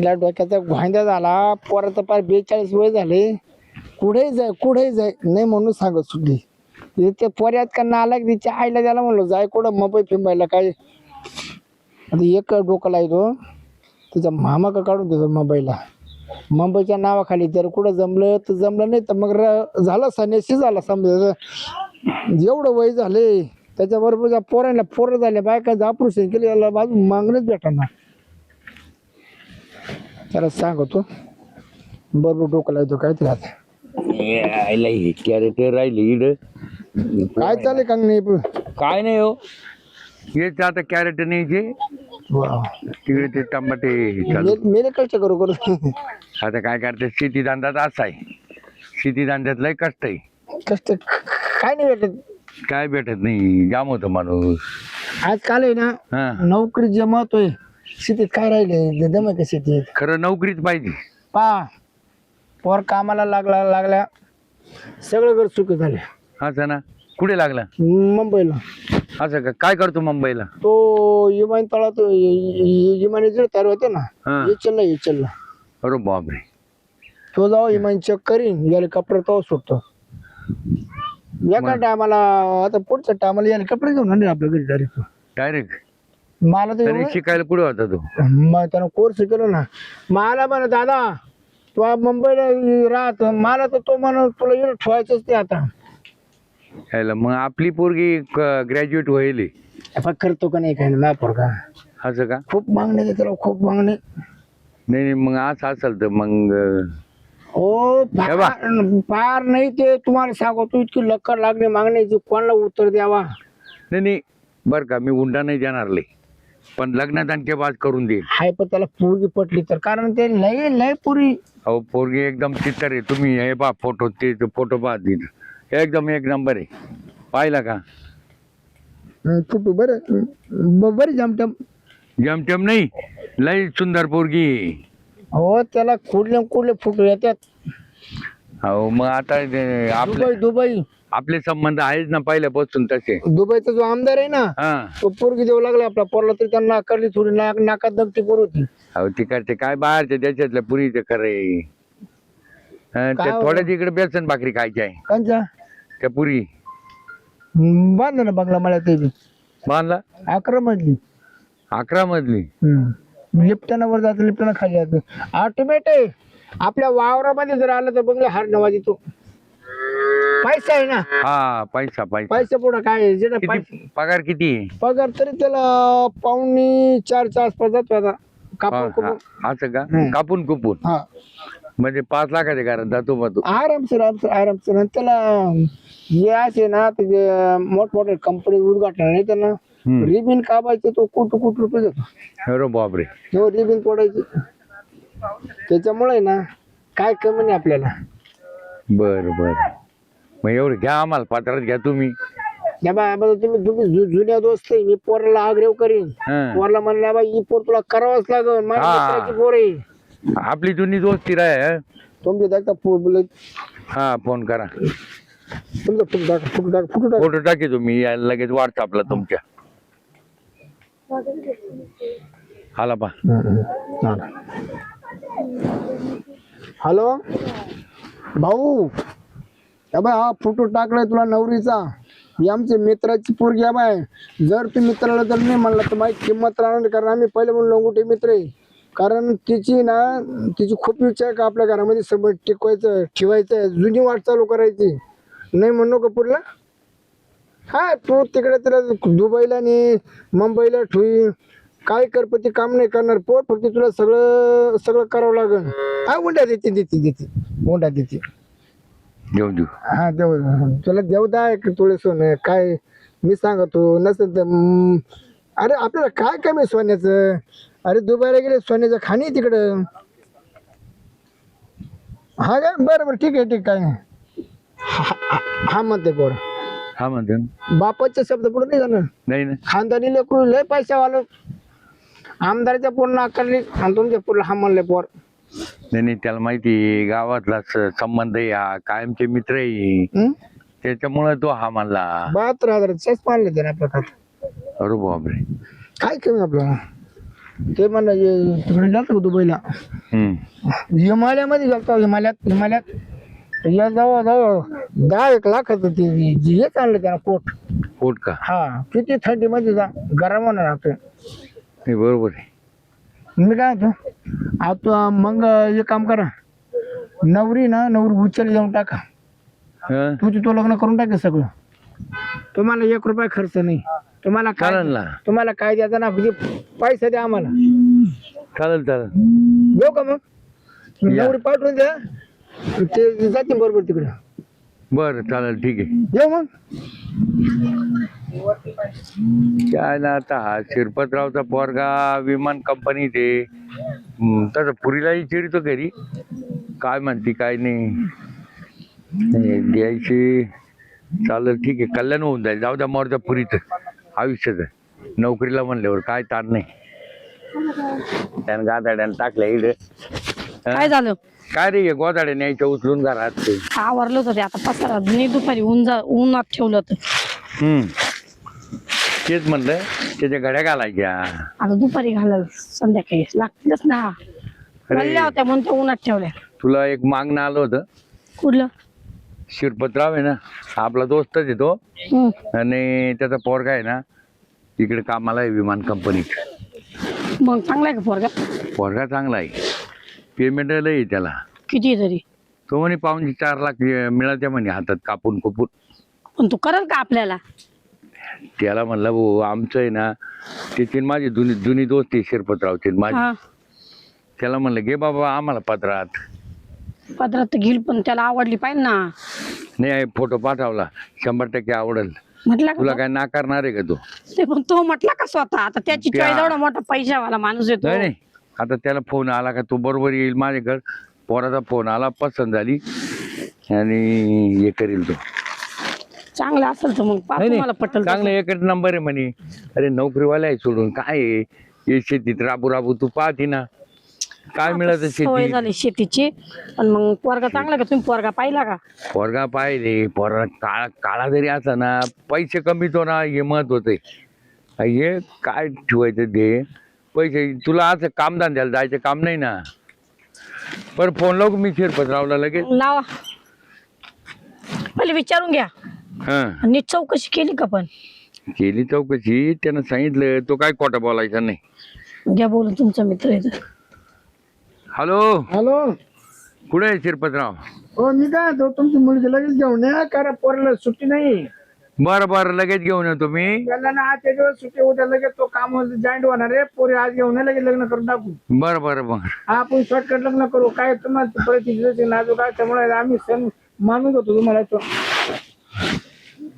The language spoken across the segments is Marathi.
आईला डोक्याचा घोंद्या झाला पोराचं पार बेचाळीस वय झाले. कुठेही जाय कुठेही जाय नाही म्हणून सांगत सुटली ते- ते पोऱ्यात का नालायक तिच्या आईला द्यायला म्हणलो जाय कुठं मुंबई फिंबायला काय? आता एक डोकं लायतो तिचा मामा का काढून देतो मुंबईला. मुंबईच्या नावाखाली जर कुठं जमलं तर जमलं नाही तर मग र- झालं सन्यासी झाला समजा. एवढं वय झाले. त्याच्याबरोबर ज्या पोरांना पोरं झाले बायका ऑपरेशन केले याला बाजू मागणंच भेटणार. त्याला सांगतो. बरोबर डोकं लावतो काय ते आता. हे कॅरेट राहिले इड. काय चालेल का नाही काय नाही हो. हेच आता कॅरेट न्यायचे तिकडे ते टमाटे चालू. मेडिकलच्या करू करू. आता काय करते शेती धंदाच असा आहे. शेती धंद्यात लय कष्ट आहे. कष्ट काय नाही भेटत. काय भेटत नाही जाम होतो माणूस. आजकाल आहे ना हा. नोकरी जमवतोय शेतीत काय राहिले? दम का शेतीत? खरं नोकरीच पाहिजे. पा. पोर कामाला लागला लागल्या. सगळं घर सुख झाले. असं ना? कुठे लागला? मुंबईला. असं का? काय करतो मुंबईला? तो इमान तळा तो इमानी जर तयार होते ना हा. इचलला इचलला अरे बापरे. तो जाऊ इमान चेक करीन हेलिकॉप्टर तो सुटतो. एका टायमाला आता पुढच्या टायमाला हेलिकॉप्टर घेऊन आणले आपल्या घरी डायरेक्ट डायरेक्ट मला तर एवढं- शिकायला कुठे होता तो? मग त्यानं कोर्स केलो ना. मला म्हण दादा तू मुंबईला राहत मला तर तो म्हण तुला इकडे ठेवायचंच ते आता. यायला मग आपली पोरगी ग्रॅज्युएट होईल. करतो का नाही काय ना पोरगा. असं का? खूप मागणी आहे त्याला खूप मागणी. नाही नाही मग असं असेल तर मग अं, हो हे बा. फार फार नाही ते तुम्हाला सांगतो इतकी लक्कर लागली मागण्याची कोणाला उत्तर द्यावा. नाही नाही बरं का मी उंडा नाही देणार लय. पण लग्नात आणखी बाज करून देईल. हाय पण त्याला पोरगी पटली तर. कारण ते लय लय पुरी. अहो पोरगी एकदम चित्तर आहे. तुम्ही हे पहा फोटो ते फोटो पहा एकदम एक नंबर आहे. पाहिला का? फुटू बरं ब- बरी जमटम जमटम नाही. लय सुंदर पोरगी आहे. हो त्याला कुठले कुठले फुटू येतात. अहो मग आता ते दुबई दुबई. आपले संबंध आहेच ना पहिल्यापासून तसे. दुबईचा जो आमदार आहे ना हा. तो पोरगी देऊ लागला आपला पोरला तरी त्यांना नाकारली थोडी नाक नाकात दमती पोर होती. अहो तिकडचे काय बाहेरच्या देशातल्या पुरीचे खरे काय त्या हो? थोड्या तिकडे बेसन भाकरी खायची आहे. कंचा? त्या पुरी. बांधलं ना बंगला मला ते बी. बांधला? अकरा मजली. अकरा मधली लिफ्टनं वर जातं लिफ्टनं खाली जातं. ऑटोमॅट आहे. आपल्या वावरामध्ये जर आलं तर बंगला हार नवाजी तो पैसा आहे ना? हा पैसा पैसा. पैसा पुढं काय आहे? जेवढा पैसा किती पगार किती? आहे पगार तरी त्याला पावणे चारच्या आसपास जातो आता. हा, कापून हा, कुपून. असं का? हम्म. कापून कुपून? हा. म्हणजे पाच लाखाच्या घरात जातो मग तू आरामशीर आरामशीर आरामशीर. आणि त्याला हे असे ना ते जे मोठमोठे कंपनी उद्घाटन नाही त्यांना हम्म. रिबिन कापायचे तो कुठ कुठ रुपये देतो. अरे बापरे. हो रिबिन तोडायची. त्याच्यामुळे ना काय कमी नाही आपल्याला. बर बर. मग एवढं घ्या आम्हाला पात्रात घ्या तुम्ही. तुम्ही तुम्ही जु- जुन्या दोस्त आहे मी पोराला आग्रह करीन. हा. पोराला म्हणलं बा ही पोर तुला करावंच लागल माझ्या हा. मित्राची पोर आहे. आपली जुनी दोस्ती राह तुमचे दाखता बोल हा फोन करा. तुमचा फुट टाका फुट टाका फुट टाका. फोटो टाकी तुम्ही यायला लगेच व्हॉट्सअपला तुमच्या. आला पा हॅलो? भाऊ या बाय हा फोटो टाकलाय तुला नवरीचा. ही आमचे मित्राची पोरगी आहे बाय जर तू मित्राला जर नाही म्हणला तर माझी किंमत राहणार नाही. कारण आम्ही पहिले म्हणून लंगोटे मित्र आहे. कारण तिची ना तिची खूप इच्छा आहे का आपल्या घरामध्ये सगळं टिकवायचं ठेवायचं आहे जुनी वाट चालू करायची. नाही म्हणू का पुढला हा तू तिकडे तिला दुबईला ने मुंबईला ठुई काय कर पण ते काम नाही करणार. पोट फक्त तुला सगळं सगळं करावं लागेल हा उंडा देते देते देते. उंडा देते. घेऊन देऊ. हा देव तुला देवदा आहे का तुळे सोनं. काय मी सांगतो नसेल तर अरे आपल्याला काय कमी सोन्याचं? अरे दुबईला गेले सोन्याचं खाणी आहे तिकडं. हा का? बरं बरं ठीक आहे ठीक काय नाही. हा- हा- हा म्हणते पोर. हा म्हणतो. ना. बापाचे शब्द पुढे नाही जाणार. नाही ना खानदानी लेकरू लय पैसा वालो आमदाराच्या पूर्ण आकारली आणि तुमच्या पूर्ण हा म्हणले पोर. नाही नाही त्याला माहिती आहे, गावातला स- संबंध आहे हा कायमचे मित्र आहे. हं? त्याच्यामुळे तो हा म्हणला. बहात्तर हजार मारले त्याने आपल्या खात्यात. अरे बापरे. काय कमी आपल्याला? ते म्हणलं हे तिकडे का दुबईला? हम्म. हिमालयामध्ये गेलतो हिमालयात हिमालयात. या जवळ जवळ दहा एक लाखाचं ते हे चाललं त्याला कोट. पोट का? हा किती थंडीमध्ये जा गरम होणार राहतोय हे बरोबर आहे. मी काय म्हणतो आता मग एक काम करा. नवरी ना नवरी उचल जाऊन टाका. हं? तू तो लग्न करून टाके सगळं. तुम्हाला एक रुपया खर्च नाही. तुम्हाला काय चालेल ना. तुम्हाला काय द्यायचं ना म्हणजे पैसा द्या आम्हाला. चालेल चालेल. येऊ का मग? या. नवरी पाठवून द्या. ते जाते बरोबर तिकडे. बरं चालेल ठीक आहे. येऊ मग. काय ना आता हा शिरपतरावचा पोरगा विमान कंपनीत आहे. हम्म, तसं पुरीलाही चिडतो घरी. काय म्हणती काय नाही. नाही, द्यायची. चालेल ठीक आहे. कल्याण होऊन जाईल. जाऊ द्या मोरच्या पुरीचं आयुष्याचं. नोकरीला म्हणल्यावर काय ताण नाही. त्यानं गादाड्यानं टाकल्या इकडे काय झालं? काय रे गोदाड्या न्यायच्या उचलून घरात ते. आवरलं होतं ते. आता पसारा मी दुपारी ऊन जा उन्हात ठेवलं होतं. हम्म. तेच म्हणलं त्याच्या घड्या घालायच्या. आता दुपारी घालाल संध्याकाळी. लागतीलच ना. म्हणल्या होत्या म्हणून त्या उन्हात ठेवल्या. तुला एक मागणं आलं होतं. कुठलं? शिरपतराव आहे ना आपला दोस्तच आहे तो. हम्म. आणि त्याचा पोरगा आहे ना इकडे कामाला आहे विमान कंपनीत. मग चांगलाय का पोरगा? पोरगा चांगला आहे. पेमेंट आहे त्याला. किती तरी? तो म्हणे पाहुणे चार लाख मिळाल्या म्हणे हातात कापून कुपून पण तू करल का आपल्याला? त्याला म्हणलं भाऊ आमचं आहे ना आणि माझी जुनी जुनी दोस्ती आहे शिरपतरावची माझी. हा. त्याला म्हणलं घे बाबा आम्हाला पत्रात पत्रात तर घेईल पण त्याला आवडली पाहिजे ना. नाही फोटो पाठवला. शंभर टक्के आवडेल. म्हटलं तुला का काय नाकारणार आहे का तो? ते पण तो म्हटला का स्वतः? आता त्याची त्या- चॉईस एवढा मोठा पैशावाला माणूस येतो नाही नाही. आता त्याला फोन आला का तो बरोबर येईल माझ्याकडे. पोराचा फोन आला पसंत झाली. आणि हे करील तो. चांगला असेल तर मग पाहतो नाही, नाही. मला पटल चांगलं एकच नंबर आहे म्हणे. अरे नोकरीवाला आहे सोडून. काय आहे? हे शेतीत राबू राबू तू पाहते ना. काय मिळत सवय शेती झाली शेतीची. पण मग पोरगा चांगला का? तुम्ही पोरगा पाहिला का? पोरगा पाहिले. पोरगा काळा काळा जरी असला ना पैसे कमी तो ना हे महत्त्व आहे. हे काय ठेवायचं ते? पैसे तुला असं कामधंद्याला जायचं काम नाही ना. पण फोन लावू का मी शिरपतरावला लगेच? लावा. पहिले विचारून घ्या. हां. नीट चौकशी केली का पण? केली चौकशी. त्यानं सांगितलं तो काय खोटा बोलायचा नाही. घ्या बोलून तुमचा मित्र आहे तर. हॅलो? हॅलो? कुठे आहे शिरपतराव? हो मी काय तो तुमची मुलगी लगेच घेऊन या कारण पोरला सुट्टी नाही. बरं बरं लगेच घेऊन येतो मी. त्याला ना आजच्या दिवस सुट्टी उद्या लगेच तो काम जॉईंट होणार आहे. पोरी आज घेऊन ये, लगेच लग्न करून टाकू. बरं बरं बरं. हा आपण शॉर्टकट लग्न करू. काय तुम्हाला परिस्थिती नाजूक आहे त्यामुळे आम्ही सण मानून होतो तुम्हाला तो.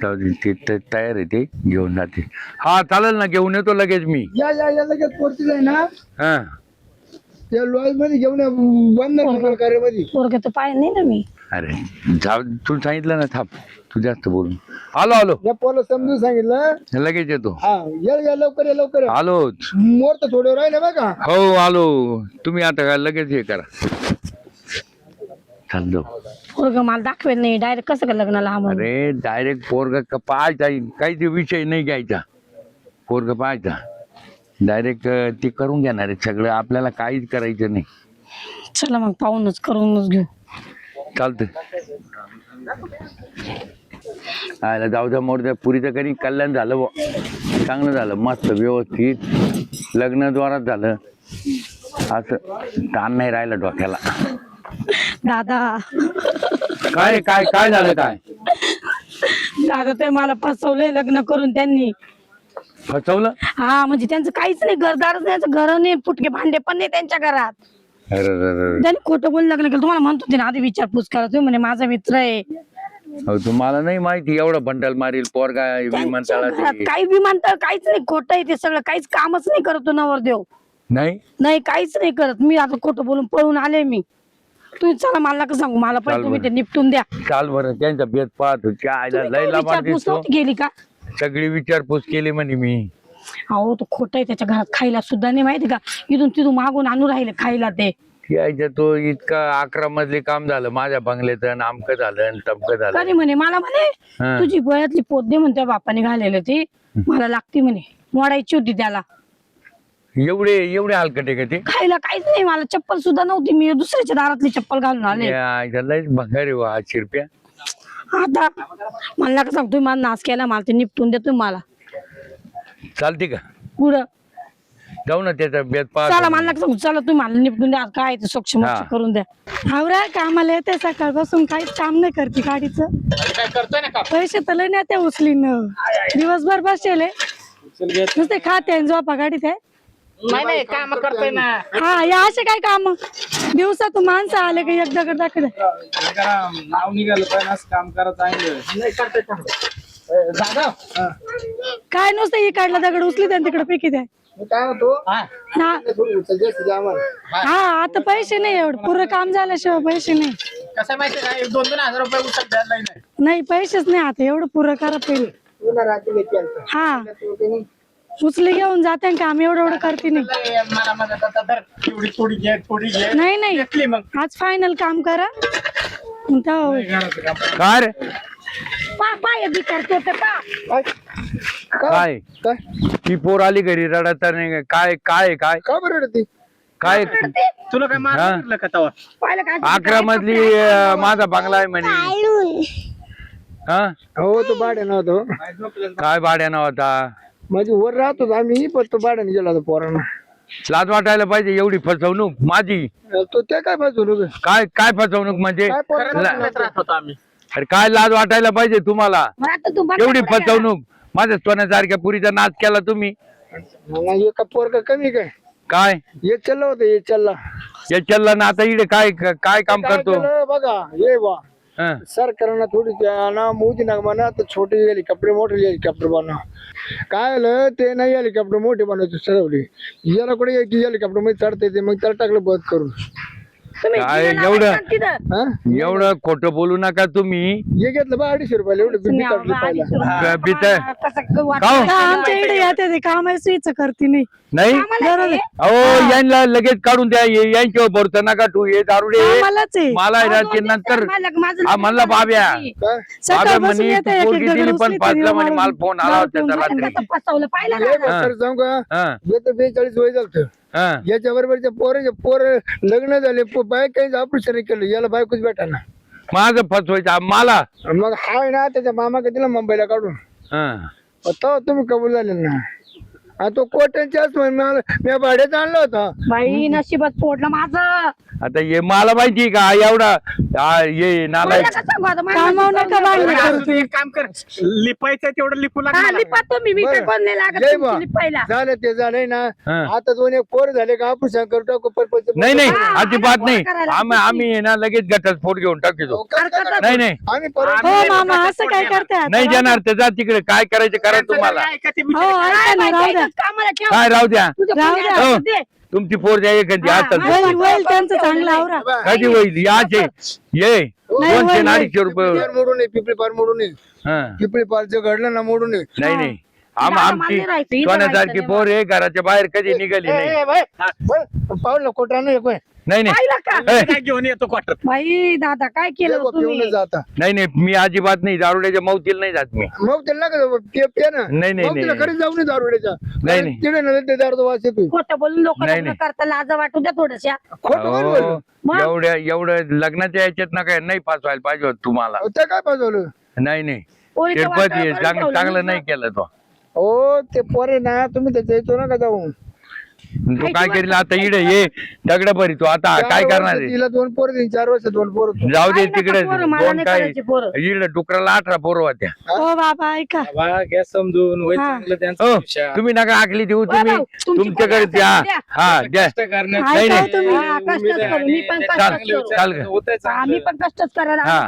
जाऊ दे, ते तयार आहे ते घेऊन जाते. हा चालेल ना घेऊन येतो लगेच मी. या या या लगेच जाई ना? हा. त्या लॉजमध्ये घेऊन या बंद पोरगा तर पाहिजे नाही ना मी. अरे जाऊ तू सांगितलं ना थांब. तू जास्त बोलून आलो आलो. या पोरला समजून सांगितलं? लगेच येतो. हा या या लवकर या लवकर या. आलोच मोर तर थोडे राहिले बघा. हो आलो. तुम्ही आता काय लगेच हे करा. चाललो पोरगा मला दाखवेल नाही डायरेक्ट कसं का लग्नाला अरे डायरेक्ट पोरग पाहायचा काही ते विषय नाही घ्यायचा. पोरग पाहायचा. डायरेक्ट ते करून घेणार आहे सगळं. आपल्याला काहीच करायचं नाही. चला मग पाहूनच करूनच घेऊ. चालतं आयला जाऊ द्या मोर द्या. पुरीचं कधी कल्याण झालं बुवा. चांगलं झालं मस्त व्यवस्थित. लग्न द्वारात झालं. असं ताण नाही राहिलं डोक्याला. दादा. काय काय काय झालं काय? दादा ते मला फसवलंय लग्न करून त्यांनी. फसवलं? हा म्हणजे त्यांचं काहीच नाही घरदारच नाही त्यांचं घर नाही फुटके भांडे पण नाही त्यांच्या घरात. अरे अरे, अरे. त्यांनी खोटं बोलून लग्न केलं. तुम्हाला म्हणतो ते ना आधी विचारपूस करा तुम्ही म्हणे माझा मित्र आहे. अहो, तुम्हाला नाही माहिती एवढं बंडल मारील पोरगा त्यांच्या घरात विमानतळात काही विमानतळ काहीच नाही खोटं आहे ते सगळं. काहीच कामच नाही करत नवरदेव. नाही? नाही काहीच नाही करत. मी आता खोटं बोलून पळून आले मी. तुम्ही चला मला नका सांगू मला चाल पहिले तुम्ही बरं. ते निपटून द्या. चाल बरं त्यांचा बेत पाहतो. त्या आईला तुम्ही लय काय लाभार विचारपूस दिसतो. नव्हती गेली का? सगळी विचारपूस केली म्हणे मी. अहो तो खोटं आहे त्याच्या घरात. खायला सुद्धा नाही माहिती का? इथून तिथून मागून आणून राहिले खायला ते. ती तो इतका अकरा मजली काम झालं माझ्या बंगल्याचं नामकं झालं आणि तमकं झालं. म्हणे? मला म्हणे हा. तुझी गळ्यातली पोत दे म्हणते बापाने घालेलं ती. मला लागती म्हणे. मोडायची होती त्याला. एवढे एवढे हलकट का ते? खायला काहीच नाही मला चप्पल सुद्धा नव्हती मी दुसऱ्याच्या दारातली चप्पल घालून आले. या, भंगार वा शिरप्या आता मला नका सांग तुम्ही मला नाश केला मला ते निपटून तुम्ही मला. चालते का? पुढं. जाऊ ना त्याचा बेत चला पाहा मला नका सांगू चला तुम्ही मला निपटून द्या काय ते हा. करून द्या. आवरा कामाला येते सकाळपासून काहीच काम नाही करते गाडीचं. पैसे तर लय नाही ते उचलीन. दिवसभर बसेल नुसते खाते आणि झोपा गाडीत आहे. नाही नाही काम करतोय ना. हा या असे काय काम? दिवसातून माणसं आले की एकदा कर दाखल नाव निघालं पाहिजे असं काम करा चांगलं नाही करतोय चांगलं जाधव काय नुसतं इकडला दगड उचली त्या तिकडे पिकी द्या मी काय म्हणतो? हा. हा. थोडी उचल जास्त द्या आम्हाला हा आता पैसे नाही एवढं. पुरं काम झाल्याशिवाय पैसे नाही. कसं माहिती का? एक दोन दोन हजार रुपये उचल द्यायला नाही. नाही पैसेच नाही आता. एवढं पुरं करा पहिले. हा. उचली घेऊन जाते काम एवढं एवढं करते नाही. लय मला मदत आता तर एवढी थोडी घे थोडी घे. नाही नाही. घेतली मग. आज फायनल काम करा. घराचं काम काय रे? पा पाय बी करतो ते पा. काय? काय? काय? ती पोर आली घरी रडत नाही काय काय काय? का बरं रडते? काय? तुला काय हा. मारलं का तवा? पाहिलं अकरा मधली अं, माझा बंगला आहे म्हणे. हा? हो तो भाड्या नव्हतो काय भाड्यानं होता? माझी वर राहत होता आम्ही पण तो भाड्याने गेला होता पोरांना. लाज वाटायला पाहिजे एवढी फसवणूक माझी. तो ते काय लोक काय काय फसवणूक म्हणजे? काय पोरांना ला- राहत होतो आम्ही. अरे काय लाज वाटायला पाहिजे तुम्हाला? मग आता तू बघ एवढी ना फसवणूक. माझ्या सोन्यासारख्या पुरीचा नाच केला तुम्ही. मला एका पोरका कमी काय? काय? हे चाललं होतं हे चालला. या चल्ला ना आता इकडे काय काय काम काय करतो? केलं? बघा ये वा हं. सरकारनं थोडी ना मोदी ना म्हणा तर छोटे हेलिकॉप्टर मोठे हेलिकॉप्टर बनवा काय आलं ते नाही हेलिकॉप्टर मोठे बनवायचे ठरवले याला कुठे यायची हेलिकॉप्टरमध्ये चढता येते मग त्याला टाकलं बंद करून तुम्ही काय दिवे एवढं? तिथं. हा? एवढं खोटं बोलू नका तुम्ही. हे घेतलं बा अडीचशे रुपयाला एवढं बिबी काढली पाहिला. ब- बित- कसं वाटतं? काहो? का आमच्या इकडे येते ते कामाचं करते नाही. नाही? आम्हाला ते- अहो यांना लगेच काढून द्या. ये- यांच्यावर भरत नका तू हे दारुडे. आम्हालाच आहे. मला आहे ना ते नंतर माझं हा, म्हणलं बाब्या. काय बाबा सकाळपासून म्हणे येते तू एक एक पोरगी दगड दिली पण पाचला आणि म्हणे मला फोन आला होता गावातून रात्री. फसवलं पाहिलं ना. सांगू का? हा. हे तर बेचाळीस वय झालं. हा. याच्या बरोबरच्या पोराचे पोर लग्न झाले पो- बाय काही ऑपरेशन केलं याला बायकोच भेटा ना माझं फसवायचं मला? मग हाय ना त्याच्या मामा का दिला मुंबईला काढून. हा. तो तुम्ही कबूल झाले ना. तो कोट्यांच्याच मी भाड्यात आणला होता. बाई नशिबात पोटलं माझं. आता हे मला माहिती का एवढा हा, ये नालायक मला कसं सांगू आता? कामावर नका भांडणं करू तू एक काम कर लिपायचं तेवढं लिपू हा, लागला लिपातो मी मी काय बरं. कोण नाही लागत जय तुमची बा. लिपायला. झालं ते झालंय ना. हा. आता दोन एक पोर झाले का ऑपरेशन करू टाकू परपंच नाही नाही हा, अजिबात नाही. आम्ही आम्ही आहे ना लगेच घटस्फोट घेऊन टाकतो. नाही नाही. आम्ही परत हो मामा असं काय करताय? नाही जाणार ते जा तिकडे. काय करायचं करा तुम्हाला? ऐका ते हो बिचारे ऐका ना राहू द्या. कामाला ठेव. काय राहू द्या. तुझं राहू द्या. हो. असू दे. तुमची पोर द्या एखादी आता होईल होईल त्यांचं चांगलं आवरा. कधी होईल याचे ये. नाही, दोनशे होईल, अडीचशे रुपये. पिपळी पार मोडून ये पिपळी पार हा. घडलं ना मोडून ये. नाही नाही. आम मला आमची मान्य राहायचं, इथं सोन्यासारखी राहायचं पोर आहे घराच्या बाहेर कधी निघाली नाही. पाहुल कोटा नाही नाही नाही. पाहिलं का? ए, काय घेऊन येतो क्वार्टर बाई दादा काय केलं तुम्ही? जाता. नाही नाही मी अजिबात नाही दारुड्याच्या मौतील नाही जात मी. मग त्याला नका जाऊ, पे पे ना. नाही, नाही, मग तिला नाही. जाऊ नये दारुड्याच्या. नाही, नाही. ते दारू वास येतो खोटं बोलून लोक नाही, लग्न नाही. करता लाज वाटू द्या थोड्याशा खोटं कोण बोललं? अहो, मग? एवढ्या एवढं लग्नाच्या याच्यात ना काय नाही पाचवायला पाहिजे होतं तुम्हाला. अहो, काय पाजवलं नाही नाही. पोरीचं करून ठेवलं चांगलं. नाही केलं तो. हो ते पोरे ना तुम्ही त्याच्या येतो ना का जाऊन तो काय करेल आता इडे ये दगड भरी तो आता काय करणार आहे तिला दोन पोर देईन चार वर्ष दोन पोर जाऊ दे नका तिकडे पोरं, मला दोन नाही काय करायची पोरं. इकडे डुकराला अठरा पोरं होत्या हो बाबा ऐका घ्या समजून वय हा. चांगलं त्यांचं हो. तुम्ही नका आखली देऊ तुम्ही तुमची तुमच्याकडे पोरं द्या असेल तर द्या. हा द्या कष्ट करण्याचं नाही, ऐका नाही. तुम्ही हा, कष्टच करू मी पण चाल- कष्टच करू चाल ग. होतंय आम्ही चांगलं. पण कष्टच करायला हा.